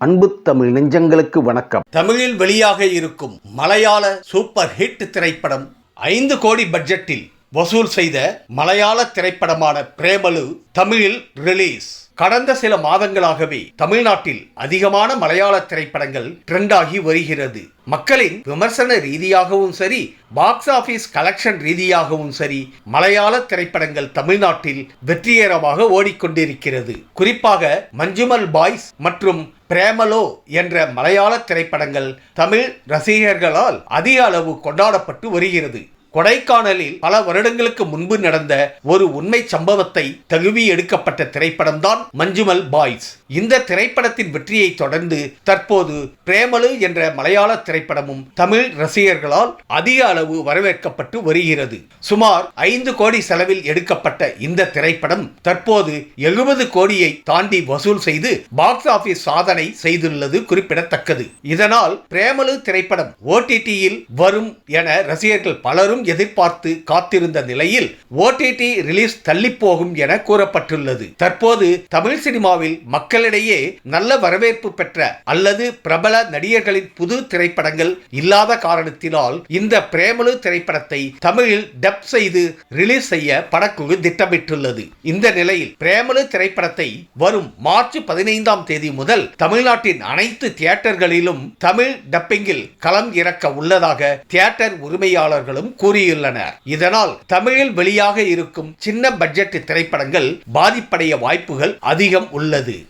அன்பு தமிழ் நெஞ்சங்களுக்கு வணக்கம். தமிழில் வெளியாக இருக்கும் மலையாள சூப்பர் ஹிட் திரைப்படம் ஐந்து கோடி பட்ஜெட்டில் வசூல் செய்த மலையாள திரைப்படமான பிரேமலு தமிழில் ரிலீஸ் கடந்த சில மாதங்களாகவே தமிழ்நாட்டில் அதிகமான மலையாள திரைப்படங்கள் ட்ரெண்டாகி வருகிறது. மக்களின் விமர்சன ரீதியாகவும் சரி பாக்ஸ் ஆபீஸ் கலெக்ஷன் ரீதியாகவும் சரி மலையாள திரைப்படங்கள் தமிழ்நாட்டில் வெற்றிகரமாக ஓடிக்கொண்டிருக்கிறது. குறிப்பாக மஞ்சுமல் பாய்ஸ் மற்றும் பிரேமலோ என்ற மலையாள திரைப்படங்கள் தமிழ் ரசிகர்களால் அதிக அளவு கொண்டாடப்பட்டு வருகிறது. கொடைக்கானலில் பல வருடங்களுக்கு முன்பு நடந்த ஒரு உண்மை சம்பவத்தை தழுவி எடுக்கப்பட்ட திரைப்படம்தான் மஞ்சுமல் பாய்ஸ். இந்த திரைப்படத்தின் வெற்றியை தொடர்ந்து தற்போது பிரேமலு என்ற மலையாள திரைப்படமும் தமிழ் ரசிகர்களால் அதிக அளவு வரவேற்கப்பட்டு வருகிறது. சுமார் ஐந்து கோடி செலவில் எடுக்கப்பட்ட இந்த திரைப்படம் தற்போது எழுபது கோடியை தாண்டி வசூல் செய்து பாக்ஸ் ஆபீஸ் சாதனை செய்துள்ளது குறிப்பிடத்தக்கது. இதனால் பிரேமலு திரைப்படம் ஓடிடியில் வரும் என ரசிகர்கள் பலரும் எதிர்பார்த்து காத்திருந்த நிலையில் ஓடிடி ரிலீஸ் தள்ளிப்போகும் என கூறப்பட்டுள்ளது. தற்போது தமிழ் சினிமாவில் மக்களிடையே நல்ல வரவேற்பு பெற்ற அல்லது பிரபல நடிகர்களின் புது திரைப்படங்கள் இல்லாத காரணத்தினால் இந்த பிரேமலு திரைப்படத்தை தமிழில் டப் செய்து ரிலீஸ் செய்ய படக்குழு திட்டமிட்டுள்ளது. இந்த நிலையில் பிரேமலு திரைப்படத்தை வரும் மார்ச் பதினைந்தாம் தேதி முதல் தமிழ்நாட்டின் அனைத்து தியேட்டர்களிலும் தமிழ் டப்பிங்கில் களம் இறக்க உள்ளதாக தியேட்டர் உரிமையாளர்களும் கூறியுள்ளனர். இதனால் தமிழில் வெளியாக இருக்கும் சின்ன பட்ஜெட் திரைப்படங்கள் பாதிப்படைய வாய்ப்புகள் அதிகம் உள்ளது.